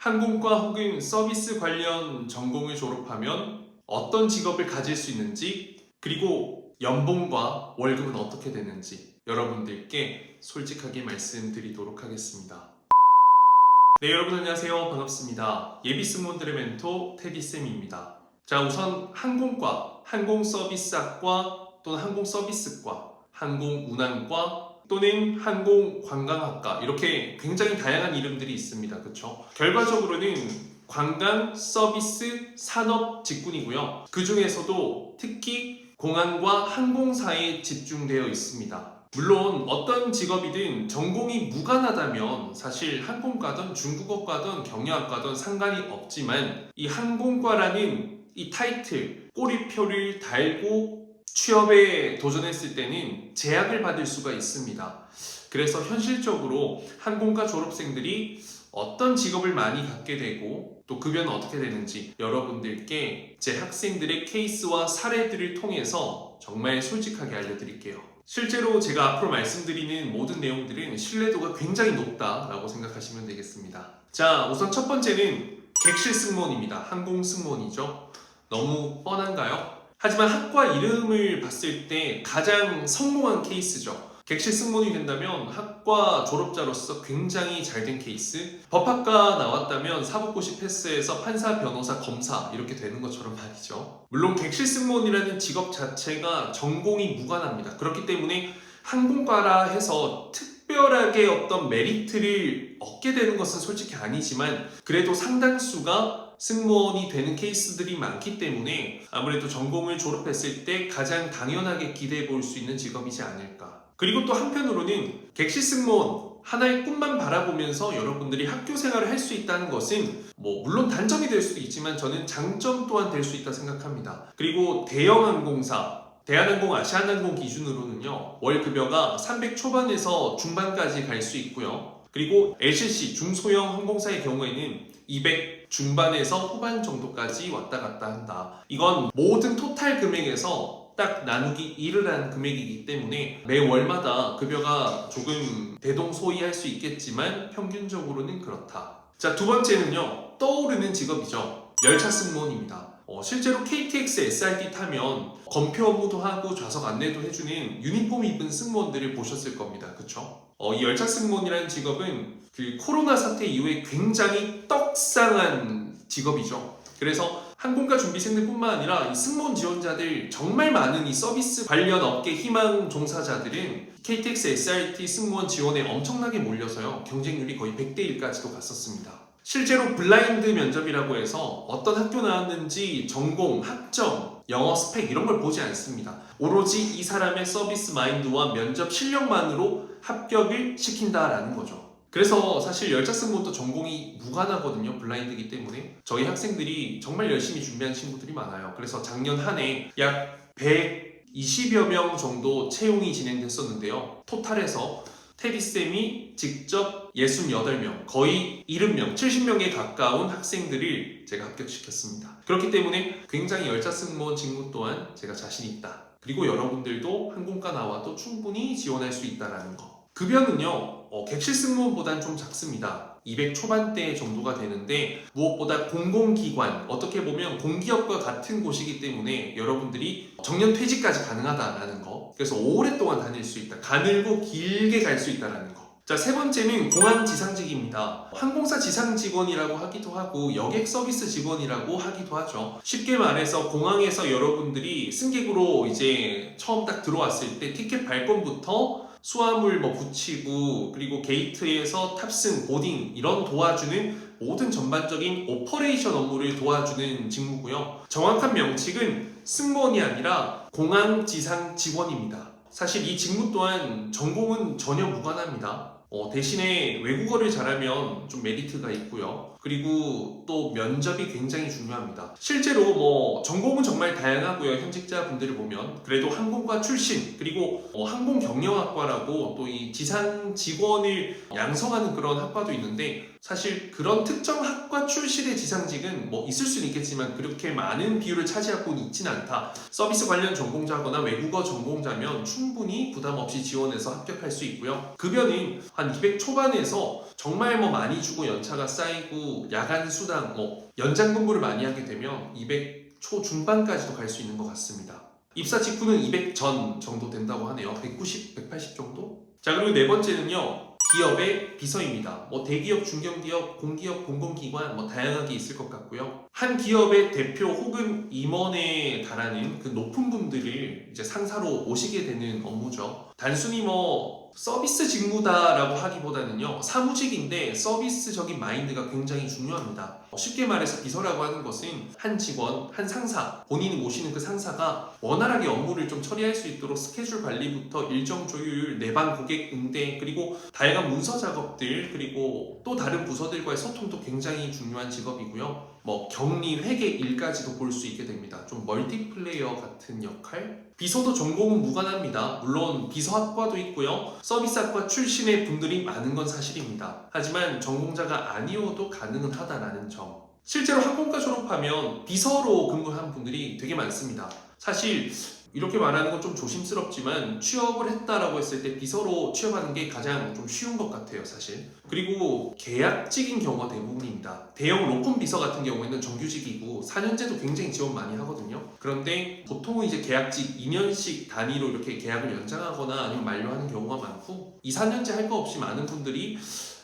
항공과 혹은 서비스 관련 전공을 졸업하면 어떤 직업을 가질 수 있는지 그리고 연봉과 월급은 어떻게 되는지 여러분들께 솔직하게 말씀드리도록 하겠습니다. 네 여러분 안녕하세요 반갑습니다. 예비 승무원들의 멘토 테디쌤입니다. 자 우선 항공과 항공서비스학과 또는 항공서비스과 항공운항과 또는 항공관광학과 이렇게 굉장히 다양한 이름들이 있습니다. 그렇죠? 결과적으로는 관광, 서비스, 산업 직군이고요. 그 중에서도 특히 공항과 항공사에 집중되어 있습니다. 물론 어떤 직업이든 전공이 무관하다면 사실 항공과든 중국어과든 경영학과든 상관이 없지만 이 항공과라는 이 타이틀 꼬리표를 달고 취업에 도전했을 때는 제약을 받을 수가 있습니다. 그래서 현실적으로 항공과 졸업생들이 어떤 직업을 많이 갖게 되고 또 급여는 어떻게 되는지 여러분들께 제 학생들의 케이스와 사례들을 통해서 정말 솔직하게 알려드릴게요. 실제로 제가 앞으로 말씀드리는 모든 내용들은 신뢰도가 굉장히 높다라고 생각하시면 되겠습니다. 자, 우선 첫 번째는 객실 승무원입니다. 항공 승무원이죠. 너무 뻔한가요? 하지만 학과 이름을 봤을 때 가장 성공한 케이스죠. 객실 승무원이 된다면 학과 졸업자로서 굉장히 잘 된 케이스. 법학과 나왔다면 사법고시 패스해서 판사, 변호사, 검사 이렇게 되는 것처럼 말이죠. 물론 객실 승무원이라는 직업 자체가 전공이 무관합니다. 그렇기 때문에 항공과라 해서 특별하게 어떤 메리트를 얻게 되는 것은 솔직히 아니지만 그래도 상당수가 승무원이 되는 케이스들이 많기 때문에 아무래도 전공을 졸업했을 때 가장 당연하게 기대해 볼 수 있는 직업이지 않을까. 그리고 또 한편으로는 객실 승무원 하나의 꿈만 바라보면서 여러분들이 학교 생활을 할 수 있다는 것은 뭐 물론 단점이 될 수도 있지만 저는 장점 또한 될 수 있다 생각합니다. 그리고 대형 항공사 대한항공, 아시아나항공 기준으로는요 월 급여가 300 초반에서 중반까지 갈 수 있고요. 그리고 LCC 중소형 항공사의 경우에는 200 중반에서 후반 정도까지 왔다 갔다 한다. 이건 모든 토탈 금액에서 딱 나누기 1을 한 금액이기 때문에 매 월마다 급여가 조금 대동소이할 수 있겠지만 평균적으로는 그렇다. 자, 두 번째는요. 떠오르는 직업이죠. 열차 승무원입니다. 어, 실제로 KTX SRT 타면 검표 업무도 하고 좌석 안내도 해주는 유니폼 입은 승무원들을 보셨을 겁니다. 그쵸? 어, 이 열차 승무원이라는 직업은 그 코로나 사태 이후에 굉장히 떡상한 직업이죠. 그래서 항공과 준비생들뿐만 아니라 이 승무원 지원자들 정말 많은 이 서비스 관련 업계 희망 종사자들은 KTX SRT 승무원 지원에 엄청나게 몰려서요 경쟁률이 거의 100대 1까지도 갔었습니다. 실제로 블라인드 면접이라고 해서 어떤 학교 나왔는지 전공, 학점, 영어 스펙 이런 걸 보지 않습니다. 오로지 이 사람의 서비스 마인드와 면접 실력만으로 합격을 시킨다라는 거죠. 그래서 사실 열차 승무원도 전공이 무관하거든요. 블라인드이기 때문에 저희 학생들이 정말 열심히 준비한 친구들이 많아요. 그래서 작년 한 해 약 120여 명 정도 채용이 진행됐었는데요. 토탈에서 테디쌤이 직접 68명, 거의 70명, 70명에 가까운 학생들을 제가 합격시켰습니다. 그렇기 때문에 굉장히 열차 승무원 직무 또한 제가 자신이 있다. 그리고 여러분들도 항공과 나와도 충분히 지원할 수 있다는 거. 급여는요, 어, 객실 승무원보다는 좀 작습니다. 200 초반대 정도가 되는데 무엇보다 공공기관 어떻게 보면 공기업과 같은 곳이기 때문에 여러분들이 정년 퇴직까지 가능하다라는 거 그래서 오랫동안 다닐 수 있다 가늘고 길게 갈 수 있다라는 거 자, 세 번째는 공항 지상직입니다. 항공사 지상 직원이라고 하기도 하고 여객 서비스 직원이라고 하기도 하죠. 쉽게 말해서 공항에서 여러분들이 승객으로 이제 처음 딱 들어왔을 때 티켓 발권부터 수화물 뭐 붙이고 그리고 게이트에서 탑승, 보딩 이런 도와주는 모든 전반적인 오퍼레이션 업무를 도와주는 직무고요. 정확한 명칭은 승무원이 아니라 공항 지상 직원입니다. 사실 이 직무 또한 전공은 전혀 무관합니다. 어, 대신에 외국어를 잘하면 좀 메리트가 있고요. 그리고 또 면접이 굉장히 중요합니다. 실제로 뭐 전공은 정말 다양하고요. 현직자 분들을 보면 그래도 항공과 출신 그리고 어, 항공 경영학과라고 또 이 지상 직원을 양성하는 그런 학과도 있는데 사실 그런 특정 학과 출신의 지상직은 뭐 있을 수는 있겠지만 그렇게 많은 비율을 차지하고는 있지는 않다. 서비스 관련 전공자거나 외국어 전공자면 충분히 부담 없이 지원해서 합격할 수 있고요. 급여는 한 200 초반에서 정말 뭐 많이 주고 연차가 쌓이고 야간 수당 뭐 연장 근무를 많이 하게 되면 200 초 중반까지도 갈 수 있는 것 같습니다. 입사 직후는 200 전 정도 된다고 하네요. 190, 180 정도? 자 그리고 네 번째는요. 기업의 비서입니다. 뭐 대기업, 중견기업, 공기업, 공공기관 뭐 다양하게 있을 것 같고요. 한 기업의 대표 혹은 임원 에 달하는 그 높은 분들을 이제 상사로 모시게 되는 업무죠. 단순히 뭐 서비스 직무다라고 하기보다는요 사무직인데 서비스적인 마인드가 굉장히 중요합니다. 쉽게 말해서 비서라고 하는 것은 한 직원, 한 상사, 본인이 모시는 그 상사가 원활하게 업무를 좀 처리할 수 있도록 스케줄 관리부터 일정 조율, 내방 고객 응대, 그리고 다양한 문서 작업들, 그리고 또 다른 부서들과의 소통도 굉장히 중요한 직업이고요. 뭐 격리, 회계 일까지도 볼 수 있게 됩니다. 좀 멀티플레이어 같은 역할? 비서도 전공은 무관합니다. 물론 비서학과도 있고요. 서비스학과 출신의 분들이 많은 건 사실입니다. 하지만 전공자가 아니어도 가능은 하다라는 점. 실제로 학원과 졸업하면 비서로 근무한 분들이 되게 많습니다. 사실 이렇게 말하는 건 좀 조심스럽지만 취업을 했다라고 했을 때 비서로 취업하는 게 가장 좀 쉬운 것 같아요, 사실. 그리고 계약직인 경우가 대부분입니다. 대형 로펌 비서 같은 경우에는 정규직이고 4년제도 굉장히 지원 많이 하거든요. 그런데 보통은 이제 계약직 2년씩 단위로 이렇게 계약을 연장하거나 아니면 만료하는 경우가 많고 2, 4년제 할 거 없이 많은 분들이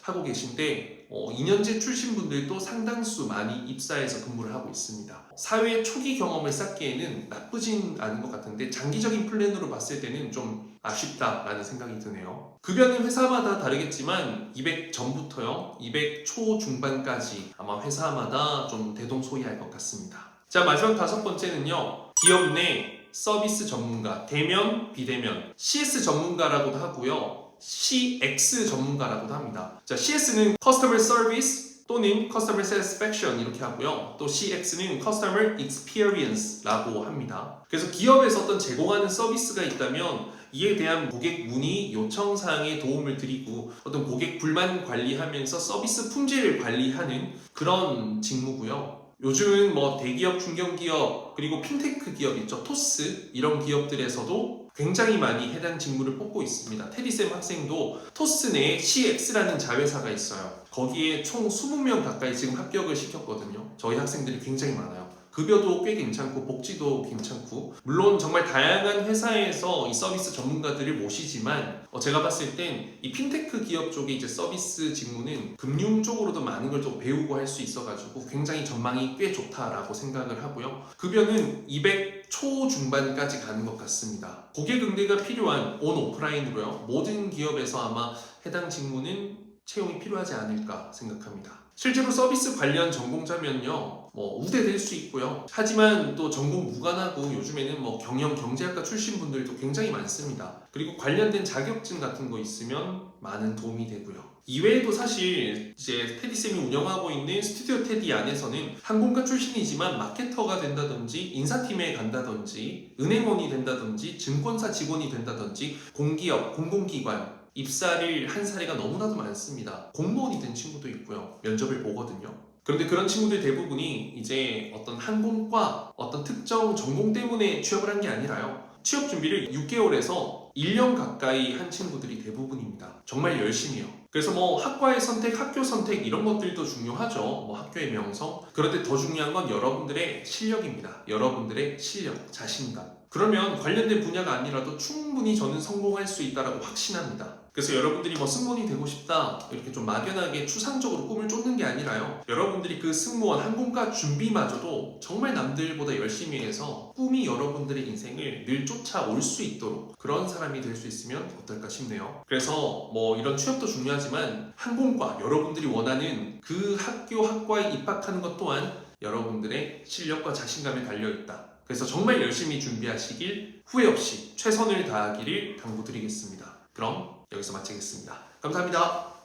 하고 계신데 어, 2년제 출신 분들도 상당수 많이 입사해서 근무를 하고 있습니다. 사회 초기 경험을 쌓기에는 나쁘진 않은 것 같은데 장기적인 플랜으로 봤을 때는 좀 아쉽다라는 생각이 드네요. 급여는 회사마다 다르겠지만 200 전부터요, 200 초 중반까지 아마 회사마다 좀 대동소이할 것 같습니다. 자 마지막 다섯 번째는요, 기업 내 서비스 전문가, 대면, 비대면, CS 전문가라고도 하고요. CX 전문가라고도 합니다. 자, CS는 Customer Service 또는 Customer Satisfaction 이렇게 하고요. 또 CX는 Customer Experience라고 합니다. 그래서 기업에서 어떤 제공하는 서비스가 있다면 이에 대한 고객 문의 요청 사항에 도움을 드리고 어떤 고객 불만 관리하면서 서비스 품질을 관리하는 그런 직무고요. 요즘은 뭐 대기업, 중견기업 그리고 핀테크 기업 있죠 토스 이런 기업들에서도 굉장히 많이 해당 직무를 뽑고 있습니다. 테디쌤 학생도 토스 내에 CX라는 자회사가 있어요. 거기에 총 20명 가까이 지금 합격을 시켰거든요. 저희 학생들이 굉장히 많아요. 급여도 꽤 괜찮고 복지도 괜찮고 물론 정말 다양한 회사에서 이 서비스 전문가들을 모시지만 어, 제가 봤을 땐 이 핀테크 기업 쪽에 이제 서비스 직무는 금융 쪽으로도 많은 걸 좀 배우고 할 수 있어가지고 굉장히 전망이 꽤 좋다라고 생각을 하고요 급여는 200 초중반까지 가는 것 같습니다 고객 응대가 필요한 온 오프라인으로요 모든 기업에서 아마 해당 직무는 채용이 필요하지 않을까 생각합니다. 실제로 서비스 관련 전공자면요, 뭐 우대될 수 있고요. 하지만 또 전공 무관하고 요즘에는 뭐 경영 경제학과 출신 분들도 굉장히 많습니다. 그리고 관련된 자격증 같은 거 있으면 많은 도움이 되고요. 이외에도 사실 이제 테디쌤이 운영하고 있는 스튜디오 테디 안에서는 항공과 출신이지만 마케터가 된다든지 인사팀에 간다든지 은행원이 된다든지 증권사 직원이 된다든지 공기업, 공공기관 입사를 한 사례가 너무나도 많습니다. 공무원이 된 친구도 있고요. 면접을 보거든요. 그런데 그런 친구들 대부분이 이제 어떤 항공과 어떤 특정 전공 때문에 취업을 한 게 아니라요. 취업 준비를 6개월에서 1년 가까이 한 친구들이 대부분입니다. 정말 열심히 해요. 그래서 뭐 학과의 선택, 학교 선택 이런 것들도 중요하죠. 뭐 학교의 명성. 그런데 더 중요한 건 여러분들의 실력입니다. 여러분들의 실력, 자신감. 그러면 관련된 분야가 아니라도 충분히 저는 성공할 수 있다라고 확신합니다. 그래서 여러분들이 뭐 승무원이 되고 싶다 이렇게 좀 막연하게 추상적으로 꿈을 쫓는 게 아니라요. 여러분들이 그 승무원 항공과 준비마저도 정말 남들보다 열심히 해서 꿈이 여러분들의 인생을 늘 쫓아올 수 있도록 그런 사람이 될 수 있으면 어떨까 싶네요. 그래서 뭐 이런 취업도 중요하지만 항공과 여러분들이 원하는 그 학교 학과에 입학하는 것 또한 여러분들의 실력과 자신감에 달려 있다. 그래서 정말 열심히 준비하시길 후회 없이 최선을 다하기를 당부드리겠습니다. 그럼 여기서 마치겠습니다. 감사합니다.